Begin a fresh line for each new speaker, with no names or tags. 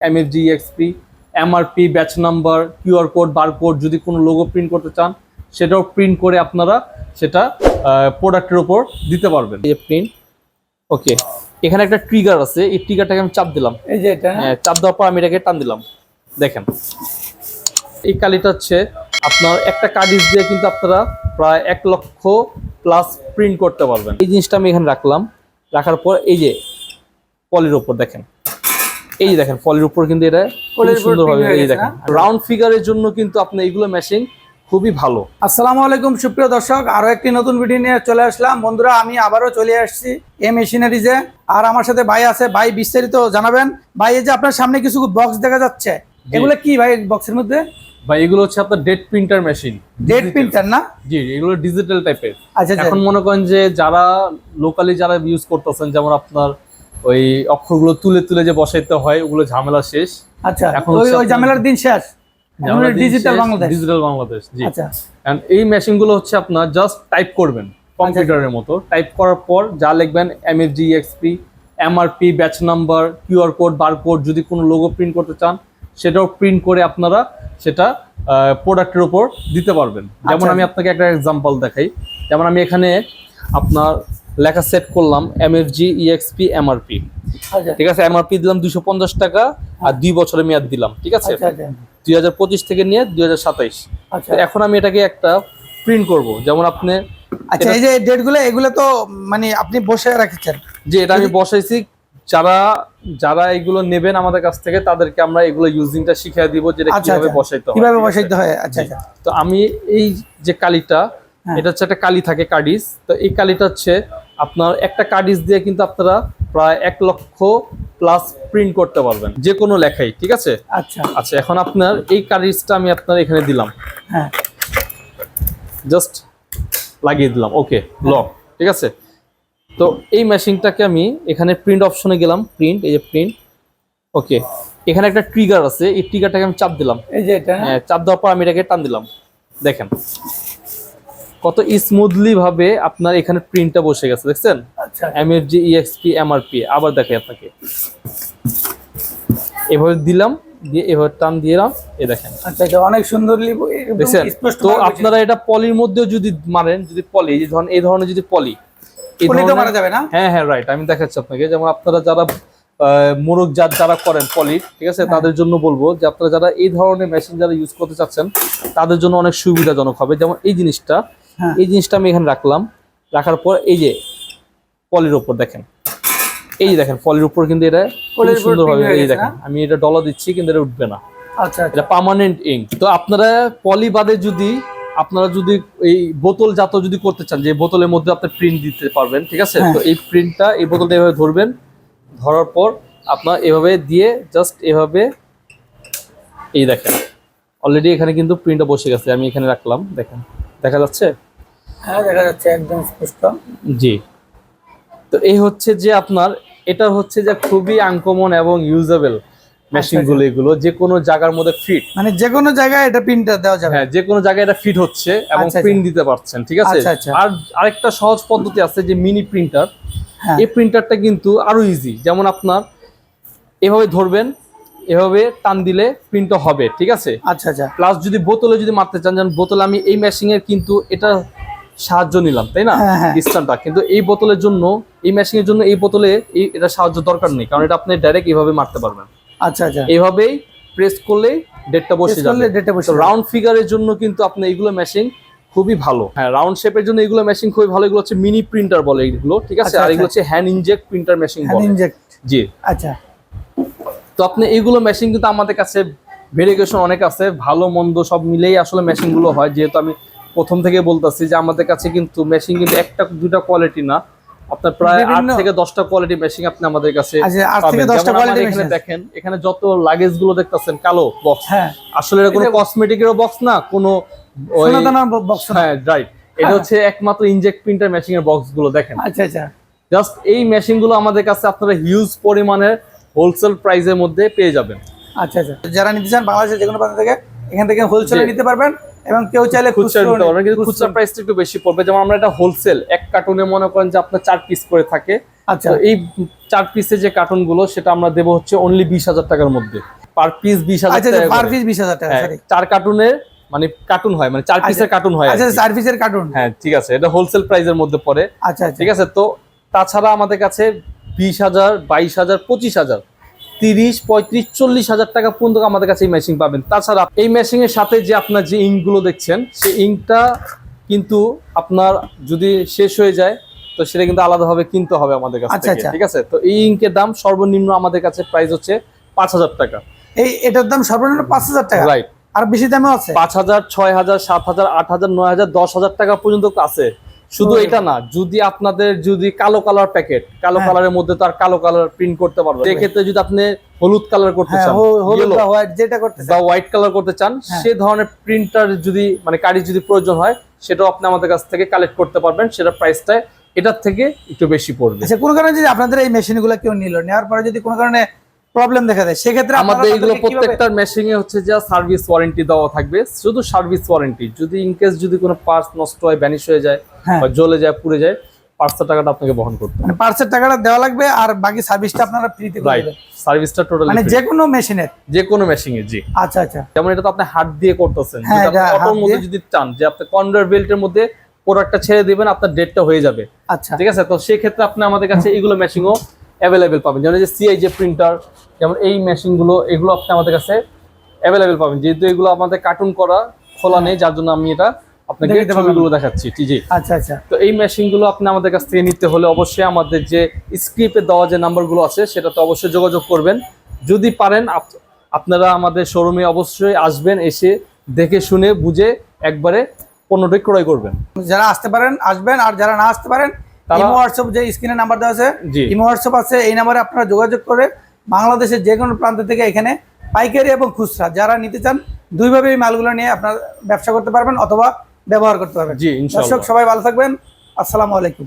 MFG EXP MRP batch number QR code barcode যদি কোনো logo print করতে চান সেটাও প্রিন্ট করে আপনারা সেটা প্রোডাক্টের উপর দিতে পারবেন। এই প্রিন্ট ওকে এখানে একটা ট্রিগার আছে এই ট্রিগারটাকে আমি চাপ দিলাম।
এই যে এটা?
হ্যাঁ, চাপ দেওয়ার পর আমি এটাকে টান দিলাম। দেখেন এই কালিটা হচ্ছে আপনার একটা কার্ডিস দিয়ে কিন্তু আপনারা প্রায় এক লক্ষ প্লাস প্রিন্ট করতে পারবেন। এই জিনিসটা আমি এখানে রাখলাম রাখার পর এই যে পলির উপর দেখেন। এই দেখেন ফলের উপর কিন্তু এটা সুন্দরভাবে এই দেখেন রাউন্ড ফিগারের জন্য কিন্তু আপনি এইগুলো মেশিন খুবই ভালো।
আসসালামু আলাইকুম সুপ্রিয় দর্শক। আরও একটি নতুন ভিডিও নিয়ে চলে আসলাম। বন্ধুরা আমি আবারও চলে আসছি এই মেশিনারিজে আর আমার সাথে ভাই আছে ভাই বিস্তারিত জানাবেন। ভাই এই যে আপনার সামনে কিছু বক্স দেখা যাচ্ছে। এগুলো কি ভাই বক্সের মধ্যে?
ভাই এগুলো হচ্ছে আপনার date printer machine
date printer না?
জি এগুলো ডিজিটাল টাইপের
আচ্ছা আচ্ছা।
এখন মনে করেন যে যারা লোকালি যারা ইউজ করতেছেন যেমন আপনার ওই অক্ষরগুলো তুলে তুলে যে বসাইতে হয় ওগুলো ঝামেলা শেষ।
আচ্ছা
এখন
ওই ঝামেলার দিন শেষ? ডিজিটাল বাংলাদেশ।
ডিজিটাল বাংলাদেশ জি।
আচ্ছা।
এই হচ্ছে আপনার জাস্ট টাইপ করবেন কম্পিউটারের মতো। টাইপ করার পর যা লিখবেন MFG EXP MRP batch number QR code barcode যদি কোনো লোগো প্রিন্ট করতে চান সেটাও প্রিন্ট করে আপনারা সেটা প্রোডাক্টের উপর দিতে পারবেন। যেমন
আচ্ছা।
আমি আপনাকে একটা এক্সাম্পল দেখাই। যেমন আমি এখানে আপনার লেখা সেট করলাম এমএফজি ইএক্সপি এমআরপি ঠিক আছে এমআরপি দিলাম দুইশো পঞ্চাশ টাকা আর দুই বছরের মেয়াদ দিলাম ঠিক আছে?
আচ্ছা আচ্ছা।
দুই হাজার পঁচিশ থেকে নিয়ে দুই হাজার সাতাইশ।
আচ্ছা।
এখন আমি এটাকে একটা প্রিন্ট করব যেমন আপনি
আচ্ছা এই যে ডেটগুলো এগুলো তো মানে আপনি বসে রাখছেন।
যে এটা আমি বসাইছি। যারা যারা এগুলো নেবেন আমাদের কাছ থেকে তাদেরকে আমরা এগুলো ইউজিংটা শিখিয়ে দিব যেটা কীভাবে বসাইতে হয়।
কীভাবে বসাইতে হয়? আচ্ছা আচ্ছা।
তো আমি এই যে কালিটা
হ্যাঁ।
এটা হচ্ছে একটা কালি থাকে কার্ডিস তো এই কালিটা হচ্ছে আপনার একটা কার্ডিস দিয়ে কিন্তু আপনারা প্রায় এক লক্ষ প্লাস প্রিন্ট করতে পারবেন যে কোনো লেখাই ঠিক আছে?
আচ্ছা।
আচ্ছা এখন আপনার এই কার্ডিসটা আমি আপনার এখানে দিলাম।
হ্যাঁ।
জাস্ট লাগিয়ে দিলাম ওকে লক ঠিক আছে? তো এই মেশিনটাকে আমি এখানে প্রিন্ট অপশনে গেলাম প্রিন্ট এই যে প্রিন্ট ওকে এখানে একটা ট্রিগার আছে এই ট্রিগারটাকে আমি চাপ দিলাম।
এই যে এটা
হ্যাঁ, চাপ দেওয়ার পর আমি এটাকে টান দিলাম দেখেন। কত স্মুথলি ভাবে আপনার এখানে প্রিন্টটা বসে গেছে দেখছেন?
আচ্ছা।
এমএফজি ইএক্সপি এমআরপি আবার দেখাই আপনাকে। এভাবে দিলাম দিয়ে এভাবে টান দিলাম এ দেখেন।
আচ্ছা এটা অনেক সুন্দরলি
দেখছেন? তো আপনারা এটা পলির মধ্যেও যদি মারেন যদি পলি এই ধরনের এই ধরনের যদি পলি এই
পলিতে মারা যাবে না?
হ্যাঁ হ্যাঁ রাইট আমি দেখাচ্ছি আপনাকে। যেমন আপনারা যারা মোরগ জাত যারা করেন পলির ঠিক আছে
হ্যাঁ।
তাদের জন্য বলব যে আপনারা যারা এই ধরনের মেশিন যারা ইউজ করতে চাচ্ছেন তাদের জন্য অনেক সুবিধাজনক হবে। যেমন এই জিনিসটা। এই জিনিসটা আমি এখানে রাখলাম। রাখার পর এই যে পলির উপর দেখেন। এই যে দেখেন পলির উপর কিন্তু এটা
উপর
সুন্দরভাবে এই দেখেন আমি এটা ডলা দিচ্ছি কিন্তু এটা উঠবে না।
আচ্ছা আচ্ছা।
এটা পার্মানেন্ট ইঙ্ক তো আপনারা পলি বাদে যদি আপনারা যদি এই বোতল জাত যদি করতে চান যে বোতলের মধ্যে আপনি প্রিন্ট দিতে পারবেন ঠিক আছে?
হ্যাঁ।
তো এই প্রিন্টটা এই বোতলটা এভাবে ধরবেন। ধরার পর আপনার এভাবে দিয়ে জাস্ট এভাবে এই দেখেন। অলরেডি এখানে কিন্তু প্রিন্টটা বসে গেছে আমি এখানে রাখলাম দেখেন। দেখা যাচ্ছে?
হ্যাঁ দেখা যাচ্ছে একদম স্পষ্ট
জি। তো এই হচ্ছে যে আপনার এটা হচ্ছে যে খুবই আনকমন এবং ইউজেবল মেশিনগুলো এগুলো। যে কোনো জায়গার মধ্যে ফিট
মানে যে কোনো জায়গায় এটা প্রিন্টার দেওয়া যাবে।
হ্যাঁ যে কোনো জায়গায় এটা ফিট হচ্ছে এবং
আচ্ছা,
প্রিন্ট দিতে পারছেন ঠিক আছে?
আচ্ছা, আচ্ছা।
আর আরেকটা সহজ পদ্ধতি আছে যে মিনি প্রিন্টার
হ্যাঁ।
এই প্রিন্টারটা কিন্তু আরও ইজি যেমন আপনার এভাবে ধরবেন এভাবে টান দিলে প্রিন্টটা হবে ঠিক আছে?
আচ্ছা আচ্ছা।
প্লাস যদি বোতলে যদি মারতে চান যেমন বোতলে আমি এই মেশিনের কিন্তু এটা সাহায্য নিলাম তাই না?
হ্যাঁ, হ্যাঁ।
কিন্তু এই বোতলের জন্য এই মেশিনের জন্য এই বোতলে এই এটা সাহায্য দরকার নেই কারণ এটা আপনি ডাইরেক্ট এইভাবে মারতে পারবেন।
আচ্ছা আচ্ছা।
এইভাবেই প্রেস করলেই ডেটটা বসে যাবে
করলে date টা বসে
রাউন্ড ফিগারের জন্য কিন্তু আপনি এইগুলো মেশিন খুবই ভালো। হ্যাঁ রাউন্ড শেপের জন্য এগুলো মেশিন খুবই ভালো এগুলো হচ্ছে মিনি প্রিন্টার বলে এগুলো ঠিক আছে?
আচ্ছা,
আর
আচ্ছা।
এগুলো হচ্ছে hand inject printer machine
hand
বলে।
ইনজেক্ট
জি।
আচ্ছা।
তো আপনি এগুলো মেশিন কিন্তু আমাদের কাছে ভেরিয়েশন অনেক আছে ভালো মন্দ সব মিলেই আসলে মেশিনগুলো হয়। যেহেতু আমি প্রথম থেকে বলতেছি যে আমাদের কাছে কিন্তু মেশিন কিন্তু একটা দুটা কোয়ালিটি না। আপনার প্রায় আট থেকে দশটা কোয়ালিটি মেশিন আপনি আমাদের কাছে
আচ্ছা
এখানে দেখেন এখানে যত লাগেজগুলো দেখতেছেন কালো বক্স
হ্যাঁ।
আসলে এটা কোনো
এটা-
কসমেটিকের বক্স না কোনো
বক্স
হ্যাঁ রাইট এটা
হ্যাঁ।
হচ্ছে একমাত্র ইনজেক্ট প্রিন্টার মেশিন এর বক্সগুলো দেখেন।
আচ্ছা আচ্ছা।
জাস্ট এই মেশিনগুলো আমাদের কাছে আপনারা হিউজ পরিমাণের হোলসেল প্রাইসের মধ্যে পেয়ে যাবেন।
আচ্ছা আচ্ছা। যারা নিতে চান বাংলাদেশের যে কোনো প্রান্ত থেকে এখান থেকে হোলসেলে নিতে পারবেন। এবং কেউ চাইলে
খুচরা নিতে পারবেন কিন্তু
খুচরা
প্রাইসটা একটু বেশি পড়বে। যেমন আমরা এটা হোলসেল এক কার্টুনে মনে করেন যে আপনার চার পিস করে থাকে।
আচ্ছা।
এই চার পিসের যে কার্টুনগুলো সেটা আমরা দেবো হচ্ছে অনলি বিশ হাজার টাকার মধ্যে। পার পিস বিশ হাজার
আচ্ছা
টাকা
পার পিস বিশ হাজার টাকা
চার কার্টুনের মানে কার্টুন হয় মানে চার পিসের কার্টুন হয়
আচ্ছা চার পিসের কার্টুন
হ্যাঁ ঠিক আছে এটা হোলসেল প্রাইসের মধ্যে পড়ে।
আচ্ছা আচ্ছা।
ঠিক আছে তো তাছাড়া আমাদের কাছে বিশ হাজার বাইশ হাজার পঁচিশ হাজার তিরিশ পঁয়ত্রিশ চল্লিশ হাজার টাকা পর্যন্ত আমাদের কাছে এই মেশিন পাবেন। তাছাড়া এই মেশিন এর সাথে যে আপনার যে ইঙ্কগুলো দেখছেন সেই ইঙ্কটা কিন্তু আপনার যদি শেষ হয়ে যায় তো সেটা কিন্তু আলাদাভাবে কিনতে হবে আমাদের কাছ
আচ্ছা, আচ্ছা।
ঠিক আছে? তো এই ইঙ্কের দাম সর্বনিম্ন আমাদের কাছে প্রাইস হচ্ছে পাঁচ হাজার টাকা।
এই এটার দাম সর্বনিম্ন পাঁচ হাজার টাকা?
রাইট
আর বেশি দামও আছে?
পাঁচ হাজার ছয় হাজার সাত হাজার আট হাজার নয় হাজার দশ হাজার টাকা পর্যন্ত আছে। শুধু এটা না যদি আপনাদের যদি কালো কালার প্যাকেট কালো
হ্যাঁ।
কালারের মধ্যে তো আর কালো কালার প্রিন্ট করতে পারবেন সেক্ষেত্রে যদি আপনি হলুদ কালার করতে
হ্যাঁ
চান
বা হোয়াইট যেটা করতে
বা হোয়াইট কালার করতে চান
হ্যাঁ।
সে ধরনের প্রিন্টার যদি মানে কারি যদি প্রয়োজন হয় সেটাও আপনি আমাদের কাছ থেকে কালেক্ট করতে পারবেন সেটা প্রাইসটা এটার থেকে একটু বেশি পড়বে
আচ্ছা কোনো কারণে যদি আপনাদের এই মেশিনগুলো কেউ নিল নেওয়ার পরে যদি কোনো কারণে প্রবলেম দেখা দেয়। সেক্ষেত্রে
আমাদের এগুলো
কিভাবে-
প্রত্যেকটার মেশিং এ হচ্ছে যে সার্ভিস ওয়ারেন্টি দেওয়া থাকবে। শুধু সার্ভিস ওয়ারেন্টি যদি ইনকেস যদি কোনো পার্টস নষ্ট হয় ভ্যানিশ হয়ে যায়
হ্যাঁ।
বা জ্বলে যায় পুড়ে যায় পার্টসের টাকাটা আপনাকে বহন করতে হবে।
মানে পার্সের টাকাটা দেওয়া লাগবে আর বাকি সার্ভিসটা আপনারা ফ্রিতে
রাইট সার্ভিসটা টোটালি
মানে যে কোনো মেশিনের
যে কোনো মেশিং এ জি।
আচ্ছা আচ্ছা।
যেমন এটা তো আপনি হাত দিয়ে করতেছেন।
হ্যাঁ,
যদি অটোর মধ্যে যদি চান যে আপনি কনভেয়ার বেল্টের মধ্যে প্রোডাক্টটা ছেড়ে দিবেন আপনার ডেটটা হয়ে যাবে।
আচ্ছা।
ঠিক আছে? তো সেই ক্ষেত্রে আপনি আমাদের কাছে এইগুলো মেশিনও অ্যাভেলেবেল পাবেন। যেমন যে সিআই যে প্রিন্টার যেমন এই মেশিনগুলো এগুলো আপনি আমাদের কাছে অ্যাভেলেবেল পাবেন। যেহেতু এগুলো আমাদের কার্টুন করা খোলা নেই যার জন্য আমি এটা আপনাকে ছবিগুলো দেখাচ্ছি। জি
আচ্ছা আচ্ছা।
তো এই মেশিনগুলো আপনি আমাদের কাছ থেকে নিতে হলে অবশ্যই আমাদের যে স্ক্রিপে দেওয়া যে নাম্বারগুলো আছে সেটাতে অবশ্যই যোগাযোগ করবেন। যদি পারেন আপ- আপনারা আমাদের শোরুমে অবশ্যই আসবেন এসে দেখে শুনে বুঝে একবারে পণ্যটি ক্রয় করবেন।
যারা আসতে পারেন আসবেন আর যারা না আসতে পারেন
তারা-
ইমো হোয়াটসঅ্যাপ যে স্ক্রিনে নাম্বার দেওয়া আছে ইমো হোয়াটসঅ্যাপ আছে এই নাম্বারে আপনারা যোগাযোগ করে বাংলাদেশের যে কোনো প্রান্ত থেকে এখানে পাইকারি এবং খুচরা যারা নিতে চান দুইভাবে এই মালগুলো নিয়ে আপনার ব্যবসা করতে পারবেন অথবা ব্যবহার করতে পারবেন।
জি
দর্শক সবাই ভালো থাকবেন। আসসালামু আলাইকুম।